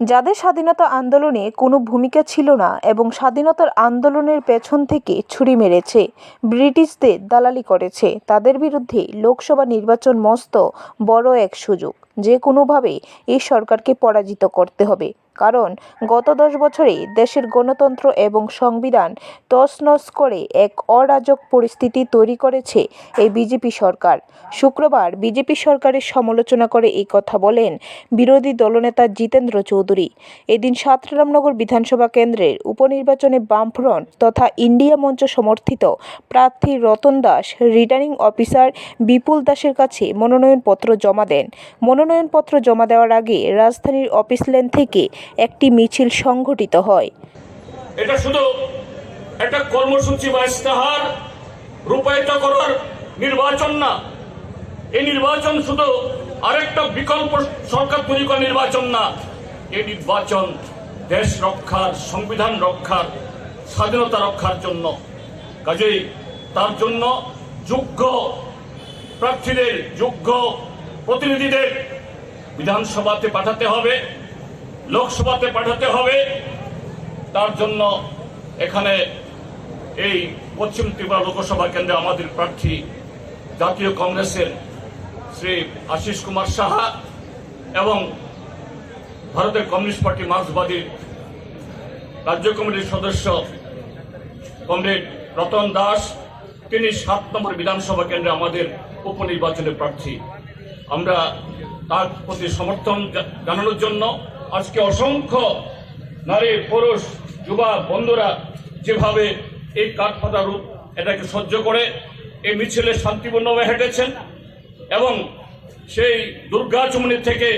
যাদের স্বাধীনতা আন্দোলনে কোনো ভূমিকা ছিল না এবং স্বাধীনতার আন্দোলনের পেছন থেকে ছুরি মেরেছে, ব্রিটিশদের দালালি করেছে, তাদের বিরুদ্ধে লোকসভা নির্বাচন মস্ত বড় এক সুযোগ। যে কোনোভাবে এই সরকারকে পরাজিত করতে হবে। কারণ গত দশ বছরে দেশের গণতন্ত্র এবং সংবিধান তছনছ করে এক অরাজক পরিস্থিতি তৈরি করেছে এই বিজেপি সরকার। শুক্রবার বিজেপি সরকারের সমালোচনা করে এই কথা বলেন বিরোধী দলনেতা জিতেন্দ্র চৌধুরী। এদিন সাতরামনগর বিধানসভা কেন্দ্রের উপনির্বাচনে বামফ্রন্ট তথা ইন্ডিয়া মঞ্চ সমর্থিত প্রার্থী রতন দাস, রিটার্নিং অফিসার বিপুল দাসের কাছে মনোনয়নপত্র জমা দেন। মনোনয়নপত্র জমা দেওয়ার আগে রাজধানীর অফিস লেন থেকে একটি মিছিল সংঘটিত হয়। এটা শুধু একটা কর্মসূচি বা ইস্তাহার রূপায়িত করার নির্বাচন না। এই নির্বাচন শুধু আরেকটা বিকল্প সরকার তৈরি করার নির্বাচন না। এই নির্বাচন দেশ রক্ষার, সংবিধান রক্ষার, স্বাধীনতা রক্ষার জন্য। কাজেই তার জন্য যোগ্য প্রার্থীদের, যোগ্য প্রতিনিধিদের বিধানসভাতে পাঠাতে হবে। লোকসভাতে পাঠাতে হবে। তার জন্য এখানে এই পশ্চিম ত্রিপুরা লোকসভা কেন্দ্রে আমাদের প্রার্থী জাতীয় কংগ্রেসের শ্রী আশিস কুমার সাহা এবং ভারতের কমিউনিস্ট পার্টি মার্ক্সবাদী রাজ্য কমিটির সদস্য কমরেড রতন দাস, তিনি সাত নম্বর বিধানসভা কেন্দ্রে আমাদের উপনির্বাচনের প্রার্থী। আমরা তার প্রতি সমর্থন জানানোর জন্য আজকে অসংখ্য নারী, পুরুষ যুবা বন্ধুরা যেভাবে এই কাঠপাতা রূপ এটাকে সহ্য করে, এই মিছিলে শান্তিপূর্ণভাবে হেঁটেছেন এবং সেই দুর্গা চুমনি থেকে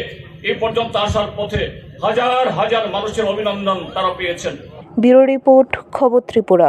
এই পর্যন্ত আসার পথে হাজার হাজার মানুষের অভিনন্দন তারা পেয়েছেন। ব্যুরো রিপোর্ট, খবর ত্রিপুরা।